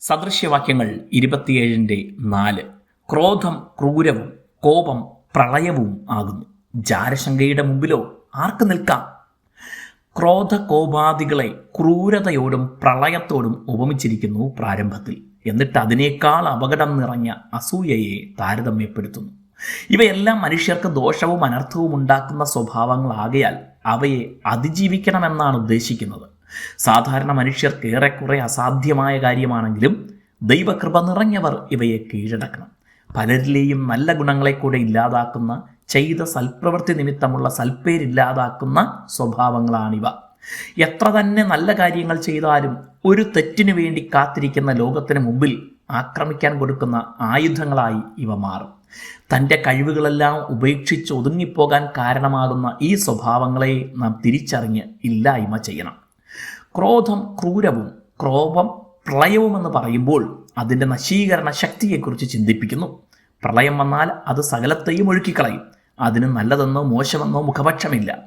സദൃശ്യവാക്യങ്ങൾ ഇരുപത്തിയേഴിന്റെ നാല്. ക്രോധം ക്രൂരവും കോപം പ്രളയവും ആകുന്നു. ജാരശങ്കയുടെ മുമ്പിലോ ആർക്ക് നിൽക്കാം? ക്രോധ കോപാദികളെ ക്രൂരതയോടും പ്രളയത്തോടും ഉപമിച്ചിരിക്കുന്നു പ്രാരംഭത്തിൽ. എന്നിട്ട് അതിനേക്കാൾ അപകടം നിറഞ്ഞ അസൂയയെ താരതമ്യപ്പെടുത്തുന്നു. ഇവയെല്ലാം മനുഷ്യർക്ക് ദോഷവും അനർത്ഥവും ഉണ്ടാക്കുന്ന സ്വഭാവങ്ങളാകയാൽ അവയെ അതിജീവിക്കണമെന്നാണ് ഉദ്ദേശിക്കുന്നത്. സാധാരണ മനുഷ്യർക്ക് ഏറെക്കുറെ അസാധ്യമായ കാര്യമാണെങ്കിലും ദൈവകൃപ നിറഞ്ഞവർ ഇവയെ കീഴടക്കണം. പലരിലെയും നല്ല ഗുണങ്ങളെ കൂടെ ഇല്ലാതാക്കുന്ന ചെയ്ത സൽപ്രവൃത്തി നിമിത്തമുള്ള സൽപ്പേരില്ലാതാക്കുന്ന സ്വഭാവങ്ങളാണിവ. എത്ര തന്നെ നല്ല കാര്യങ്ങൾ ചെയ്താലും ഒരു തെറ്റിനു വേണ്ടി കാത്തിരിക്കുന്ന ലോകത്തിന് മുമ്പിൽ ആക്രമിക്കാൻ കൊടുക്കുന്ന ആയുധങ്ങളായി ഇവ മാറും. തന്റെ കഴിവുകളെല്ലാം ഉപേക്ഷിച്ച് ഒതുങ്ങിപ്പോകാൻ കാരണമാകുന്ന ഈ സ്വഭാവങ്ങളെ നാം തിരിച്ചറിഞ്ഞ് ഇല്ലായ്മ ചെയ്യണം. ക്രോധം ക്രൂരവും ക്രോപം പ്രളയവുമെന്ന് പറയുമ്പോൾ അതിന്റെ നശീകരണ ശക്തിയെക്കുറിച്ച് ചിന്തിപ്പിക്കുന്നു. പ്രളയം വന്നാൽ അത് സകലത്തെയും ഒഴുക്കിക്കളയും. അതിന് നല്ലതെന്നോ മോശമെന്നോ മുഖപക്ഷമില്ല.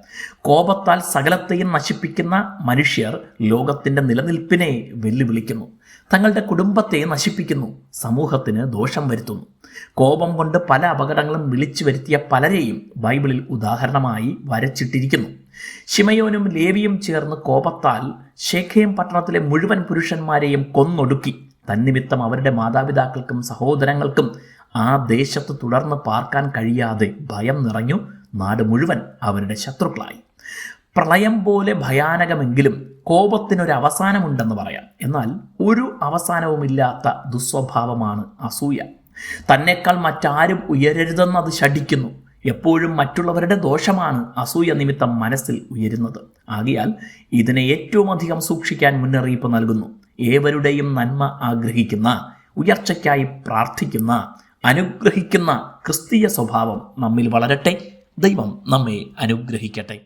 കോപത്താൽ സകലത്തെയും നശിപ്പിക്കുന്ന മനുഷ്യർ ലോകത്തിന്റെ നിലനിൽപ്പിനെ വെല്ലുവിളിക്കുന്നു. തങ്ങളുടെ കുടുംബത്തെ നശിപ്പിക്കുന്നു. സമൂഹത്തിന് ദോഷം വരുത്തുന്നു. കോപം കൊണ്ട് പല അപകടങ്ങളും വിളിച്ചു വരുത്തിയ പലരെയും ബൈബിളിൽ ഉദാഹരണമായി വരച്ചിട്ടിരിക്കുന്നു. ശിമയോനും ലേവിയും ചേർന്ന് കോപത്താൽ ശേഖയും പട്ടണത്തിലെ മുഴുവൻ പുരുഷന്മാരെയും കൊന്നൊടുക്കി. തന്നിമിത്തം അവരുടെ മാതാപിതാക്കൾക്കും സഹോദരങ്ങൾക്കും ആ ദേശത്ത് തുടർന്ന് പാർക്കാൻ കഴിയാതെ ഭയം നിറഞ്ഞു നാട് മുഴുവൻ അവരുടെ ശത്രുക്കളായി. പ്രളയം പോലെ ഭയാനകമെങ്കിലും കോപത്തിനൊരു അവസാനമുണ്ടെന്ന് പറയാം. എന്നാൽ ഒരു അവസാനവുമില്ലാത്ത ദുസ്വഭാവമാണ് അസൂയ. തന്നെക്കാൾ മറ്റാരും ഉയരരുതെന്ന് അത് ശഠിക്കുന്നു. എപ്പോഴും മറ്റുള്ളവരുടെ ദോഷമാണ് അസൂയ നിമിത്തം മനസ്സിൽ ഉയരുന്നത്. ആകിയാൽ ഇതിനെ ഏറ്റവും അധികം സൂക്ഷിക്കാൻ മുന്നറിയിപ്പ് നൽകുന്നു. ഏവരുടെയും നന്മ ആഗ്രഹിക്കുന്ന ഉയർച്ചയ്ക്കായി പ്രാർത്ഥിക്കുന്ന അനുഗ്രഹിക്കുന്ന ക്രിസ്തീയ സ്വഭാവം നമ്മിൽ വളരട്ടെ. ദൈവം നമ്മെ അനുഗ്രഹിക്കട്ടെ.